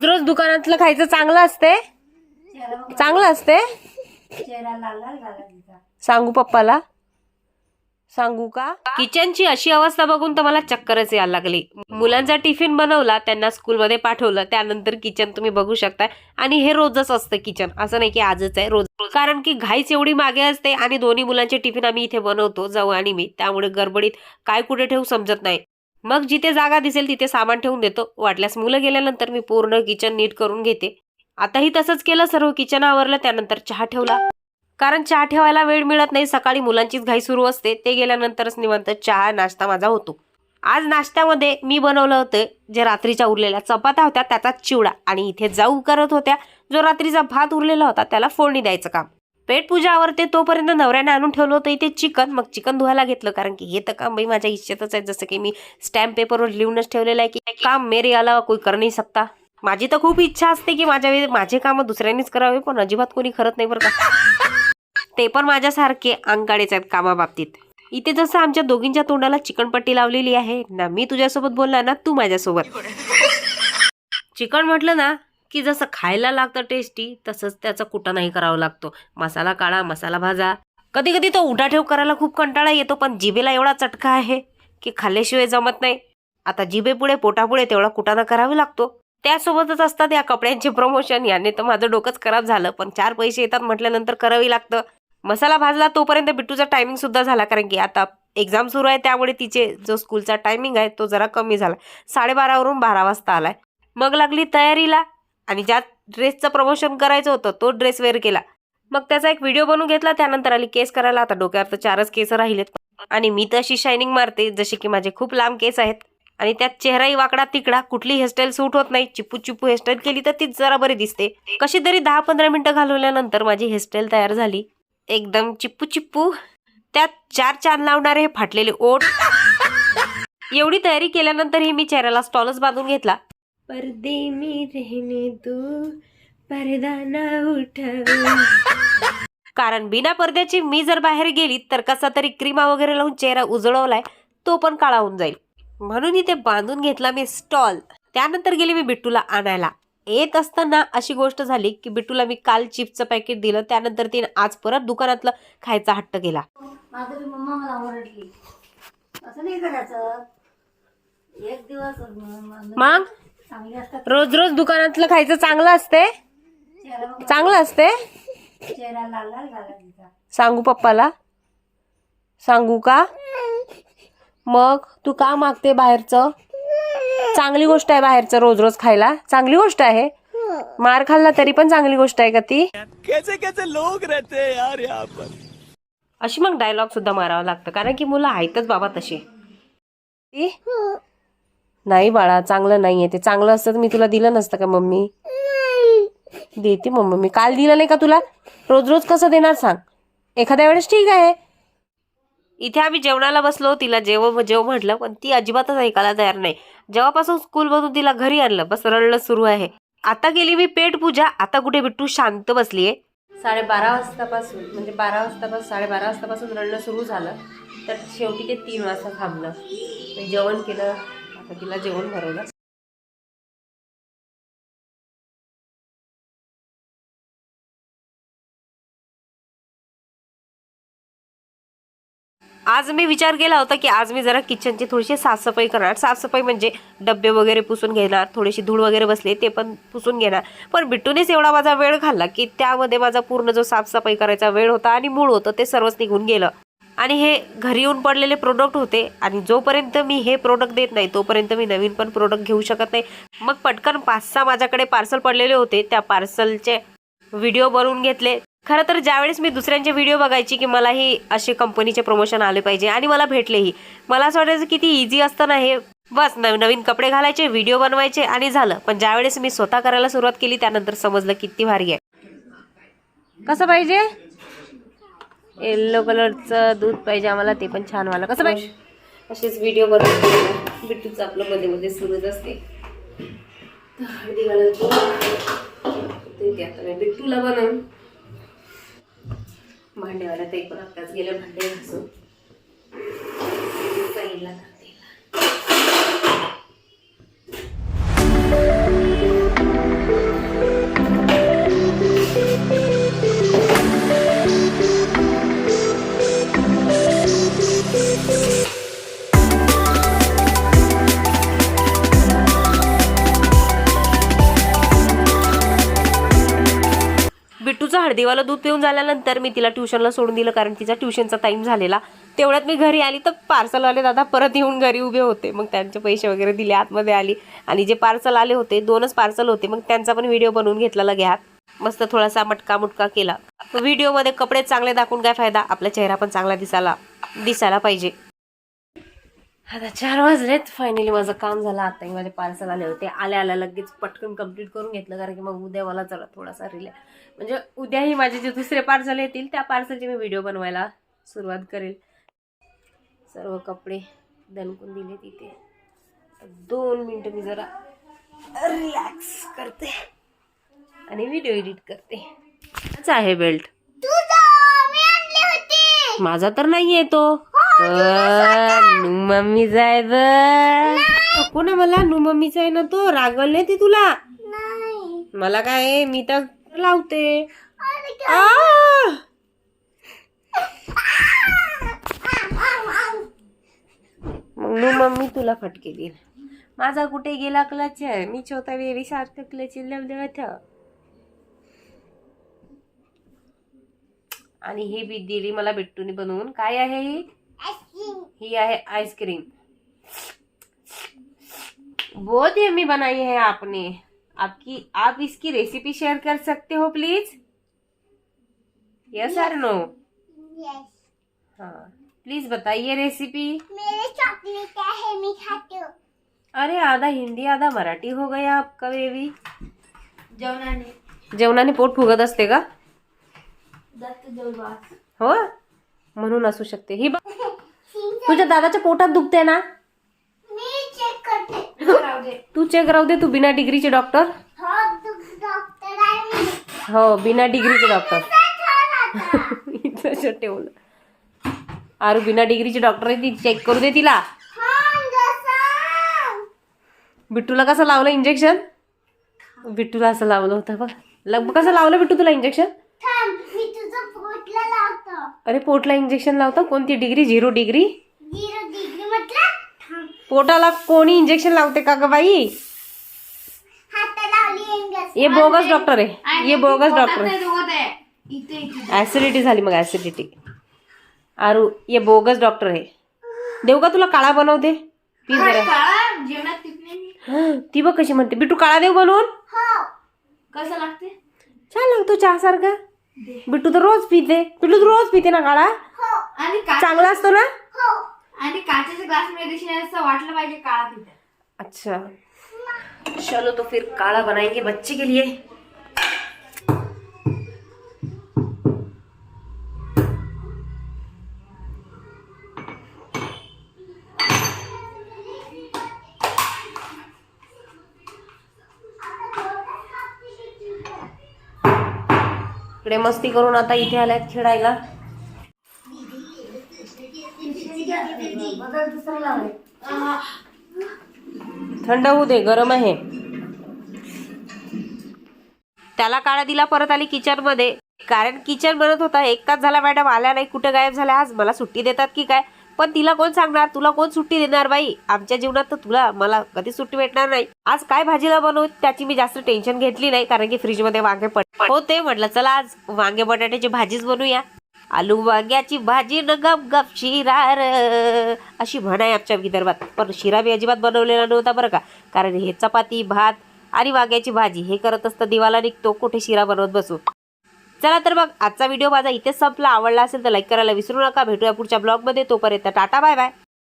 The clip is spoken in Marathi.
रोज दुकानातलं खायचं चांगलं असते? चांगलं असते? सांगू पप्पाला? सांगू का? किचनची अशी अवस्था बघून तर मला चक्करच यायला लागली. मुलांचा टिफिन बनवला त्यांना स्कूलमध्ये पाठवलं त्यानंतर किचन तुम्ही बघू शकता आणि हे रोजच असतं किचन. असं नाही की आजच आहे रोज. कारण की घाईच एवढी मागे असते आणि दोन्ही मुलांचे टिफिन आम्ही इथे बनवतो जाऊ आणि मी. त्यामुळे गडबडीत काय कुठे ठेवू समजत नाही. मग जिथे जागा दिसेल तिथे सामान ठेवून देतो. वाटल्यास मुलं गेल्यानंतर मी पूर्ण किचन नीट करून घेते. आताही तसंच केलं. सर्व किचन आवरलं. त्यानंतर चहा ठेवला. कारण चहा ठेवायला वेळ मिळत नाही. सकाळी मुलांचीच घाई सुरू असते. ते गेल्यानंतरच निवंत चहा नाश्ता माझा होतो. आज नाश्त्यामध्ये मी बनवलं होतं जे रात्रीच्या उरलेल्या चपात्या होत्या. त्याचा चिवडा. आणि इथे जाऊ करत होत्या. जो रात्रीचा भात उरलेला होता त्याला फोडणी द्यायचं काम. पेट पूजा आवरते तोपर्यंत नवऱ्याने आणून ठेवलं होतं. इथे चिकन मग चिकन धुवायला घेतलं. कारण की हे तर काम बाई माझ्या इच्छेतच आहे. जसं की मी स्टॅम्प पेपरवर लिहूनच ठेवलेलं आहे की काम मेरे अलावा कोई कर नाही सकता. माझी तर खूप इच्छा असते की माझ्या माझे कामं दुसऱ्यांनीच करावे पण अजिबात कोणी करत नाही बरं का. ते पण माझ्यासारखे अंगाडेच आहेत कामाबाबतीत. इथे जसं आमच्या दोघींच्या तोंडाला चिकनपट्टी लावलेली आहे. ना मी तुझ्यासोबत बोलला ना तू माझ्यासोबत. चिकन म्हटलं ना की जसं खायला लागतं टेस्टी तसंच त्याचा कुटा नाही करावा लागतो. मसाला काढा मसाला भाजा. कधी कधी तो उठाठेव करायला खूप कंटाळा येतो पण जिभेला एवढा चटका आहे की खाल्ल्याशिवाय जमत नाही. आता जिभेपुढे पोटापुढे तेवढा कुटाणा करावा लागतो. त्यासोबतच असतात या कपड्यांचे प्रमोशन याने तर माझं डोकंच खराब झालं पण चार पैसे येतात म्हटल्यानंतर करावी लागतं. मसाला भाजला तोपर्यंत बिट्टूचा टायमिंग सुद्धा झाला कारण की आता एक्झाम सुरू आहे त्यामुळे तिचे जो स्कूलचा टायमिंग आहे तो जरा कमी झाला. साडेबारावरून बारा वाजता आलाय. मग लागली तयारीला. आणि ज्या ड्रेसचं प्रमोशन करायचं होतं तो ड्रेस वेअर केला. मग त्याचा एक व्हिडिओ बनवून घेतला त्यानंतर आली केस करायला. आता डोक्यावर तर चारच केस राहिलेत. आणि मी तशी शायनिंग मारते जसे की माझे खूप लांब केस आहेत. आणि त्यात चेहराही वाकडा तिकडा कुठली हेअरस्टाईल सूट होत नाही. चिप्पू चिप्पू हेअरस्टाईल केली तर तीच जरा बरी दिसते. कशी तरी दहा पंधरा मिनिटं घालवल्यानंतर माझी हेअरस्टाईल तयार झाली. एकदम चिप्पू चिप्पू त्यात चार चांद लावणारे हे फाटलेले ओठ. एवढी तयारी केल्यानंतरही मी चेहऱ्याला स्टॉलच बांधून घेतला. पर्दे मी रहने दो पर्दा ना उठाओ कारण बिना पडद्याची मी जर बाहेर गेली तर कसा तरी क्रीमा वगैरे लावून चेहरा उजळवलाय तो पण काळा होऊन जाईल. म्हणून इथे बांधून घेतला मी स्टॉल. त्यानंतर गेली मी बिट्टूला आणायला. येत असताना अशी गोष्ट झाली की बिट्टूला मी काल चिप्सचं पॅकेट दिलं त्यानंतर तिने आज परत दुकानातलं खायचा हट्ट केला. माझरी मम्मा मला ओरडली. असं नाही करायचं. एक दिवस म- म- मग? रोज रोज दुकानातलं खायचं चांगलं असते? चांगलं असते? सांगू पप्पाला? सांगू का? मग तू का मागते बाहेरचं? चांगली गोष्ट आहे बाहेरचं रोज रोज खायला. चांगली गोष्ट आहे. मार खाल्ला तरी पण चांगली गोष्ट आहे का ती? कैसे कैसे लोग रहते हैं यार यहाँ पर। अशी मग डायलॉग सुद्धा मारावं लागतं. कारण की मुलं आहेतच बाबा तशी ती? नाही बाळा चांगलं नाहीये ते. चांगलं असतं तर मी तुला दिलं नसतं का मम्मी? देते मम्मी. मी काल दिलं नाही का तुला? रोज रोज कसं देणार सांग? एखाद्या वेळेस ठीक आहे. इथे आम्ही जेवणाला बसलो तिला जेव जेव म्हटलं पण ती अजिबातच ऐकायला तयार नाही. जेव्हापासून स्कूलमधून तिला घरी आणलं बस रडलं सुरू आहे. आता गेली मी पेट पूजा आता कुठे बिट्टू शांत बसलीये. साडेबारा वाजतापासून म्हणजे बारा वाजतापासून साडेबारा वाजतापासून रडणं सुरू झालं. तर शेवटी ते तीन वाजता थांबलं. मी जेवण केलं आता तिला जेवण भरवलं. आज मी विचार केला होता की आज मी जरा किचनची थोडीशी साफसफाई करणार. साफसफाई म्हणजे डब्बे वगैरे पुसून घेणार थोडीशी धूळ वगैरे बसले ते पण पुसून घेणार. पण बिट्टूनेच एवढा माझा वेळ घालला की त्यामध्ये माझा पूर्ण जो साफसफाई करायचा वेळ होता आणि मूळ होतं ते सर्वच निघून गेलं. आणि हे घरी येऊन पडलेले प्रोडक्ट होते आणि जोपर्यंत मी हे प्रोडक्ट देत नाही तोपर्यंत मी नवीन पण प्रोडक्ट घेऊ शकत नाही. मग पटकन पाच सहा माझ्याकडे पार्सल पडलेले होते. त्या पार्सलचे व्हिडिओ बनवून घेतले. खरं तर ज्यावेळेस मी दुसऱ्यांचे व्हिडिओ बघायची की मलाही असे कंपनीचे प्रमोशन आले पाहिजे आणि मला भेटलेही. मला असं वाटायचं किती इझी असतं ना हे. बस नवीन नवीन कपडे घालायचे व्हिडिओ बनवायचे आणि झालं. पण ज्यावेळेस मी स्वतः करायला सुरुवात केली त्यानंतर समजलं किती भारी आहे. कसं पाहिजे? येल्लो कलरचं दूध पाहिजे आम्हाला ते पण छान वाला. कसं पाहिजे असेच व्हिडिओ बनवून बिट्टूचं आपलं मध्ये मध्ये सुरूच असते. हळदी घालत ते आता मी बिट्टूला बनवून. भांडेवाला ते पण आत्ताच गेलं भांडे घासून. पहिला बिट्टूचं हळदीवालं दूध पिऊन झाल्यानंतर मी तिला ट्युशनला सोडून दिलं कारण तिचा ट्युशनचा टाईम झालेला. तेवढ्यात मी घरी आली तर पार्सलवाले दादा परत येऊन घरी उभे होते. मग त्यांचे पैसे वगैरे दिले आतमध्ये आली. आणि जे पार्सल आले होते दोनच पार्सल होते. मग त्यांचा पण व्हिडिओ बनवून घेतला लगे हात मस्त थोडासा मटका मुटका केला. व्हिडिओमध्ये कपडे चांगले दाखवून काय फायदा? आपला चेहरा पण चांगला दिसायला दिसायला पाहिजे. आता चार वाजलेत. फायनली माझं काम झालं. आताही माझे पार्सल आले होते. आल्या आल्या लगेच पटकन कंप्लीट करून घेतलं कारण की मग उद्या मला जरा थोडासा रिलॅक्स म्हणजे उद्याही माझे जे दुसरे पार्सल येतील त्या पार्सलचे मी व्हिडिओ बनवायला सुरुवात करेल. सर्व कपडे दणकून दिले तिथे दोन मिनटं मी जरा रिलॅक्स करते आणि व्हिडिओ एडिट करते. आहे बेल्ट माझा तर नाही आहे तो पण मम्मीचा आहे तर कोणा मला? नू मम्मीचा आहे ना तो. रागवल नाही ती तुला. मला काय मी तर लावते! मग मम्मी तुला फटके देईल माझा कुठे गेला क्लच आहे मी छोटा बेबी सारखं क्लच लावले आणि ही बी दिली मला बिट्टूने बनवून काय आहे ही? ही आहे आइसक्रीम बहुत यम्मी बनाई है आपने. आपकी आप इसकी रेसिपी शेयर कर सकते हो प्लीज़ यस आर नो हाँ प्लीज़ बताइए रेसिपी मेरे चॉकलेट है मैं खाती हूँ? अरे आधा हिंदी आधा मराठी हो गया आपका बेबी जेवणाने जेवणाने पोट फुगत असते का हो? म्हणून असू शकते. ही बघ तुझ्या दादाच्या पोटात दुखते ना? करते. तू चेक राहू दे तू बिना डिग्रीचे डॉक्टर हो हो बिना डिग्रीचे डॉक्टर. इथं ठेवलं. आरू बिना डिग्रीची डॉक्टर आहे ती चेक करू दे तिला. हा बिट्टूला कसं लावलं इंजेक्शन बिट्टूला असं लावलं होतं बघ. लग कसं लावलं बिट्टू तुला इंजेक्शन अरे पोटला इंजेक्शन लावतं? कोणती degree? Zero degree zero degree म्हटलं थांब पोटाला कोणी इंजेक्शन लावते का ग बाई? ये बोगस डॉक्टर आहे. ये बोगस डॉक्टर आहे. इथे इथे. ऍसिडिटी झाली मग ऍसिडिटी आरू ये बोगस डॉक्टर आहे. देऊ का तुला काळा बनवते प्लीज जरा. ती बघ कशी म्हणते. बिट्टू काळा देऊ बनवून? हो. कसं लागते? छान लागतो चहा सारखा. बिट्टू तर रोज पिते. बिट्टू तर रोज पिते ना काळा? हो. आणि का चांगला असतो ना? हो. आणि काचेच्या ग्लासमध्ये असं वाटलं पाहिजे काळा पिते अच्छा. चलो तो फिर काळा बनाएंगे बच्चे के लिए. इकडे मस्ती करून आता इथे आल्यात खेळायला. थंड होऊ दे गरम आहे. त्याला काळा दिला परत आली किचनमध्ये. कारण किचन बनत होता एक तास झाला मॅडम आल्या नाही. कुठे गायब झाल्या आज? मला सुट्टी देतात की काय? पण तिला कोण सांगणार? तुला कोण सुट्टी देणार बाई? आमच्या जीवनात तर तुला मला कधी सुट्टी भेटणार नाही. आज काय भाजीला बनवू? त्याची मी जास्त टेन्शन घेतली नाही कारण की फ्रीजमध्ये वांगे पड होते. म्हटलं चला आज वांगे बटाट्याची भाजीच बनवूया. आलू वांग्याची भाजी न गप गप शिरा र अशी म्हण आहे आमच्या विदर्भात. पण शिरा मी अजिबात बनवलेला नव्हता बरं का. कारण हे चपाती भात आणि वांग्याची भाजी हे करत असतं दिवाला निघतो कुठे शिरा बनवत बसू? चला तर मग आजचा व्हिडिओ माझा इथेच संपला. आवडला असेल तर लाईक करायला विसरू नका. भेटूया पुढच्या ब्लॉगमध्ये. तोपर्यंत टाटा बाय बाय.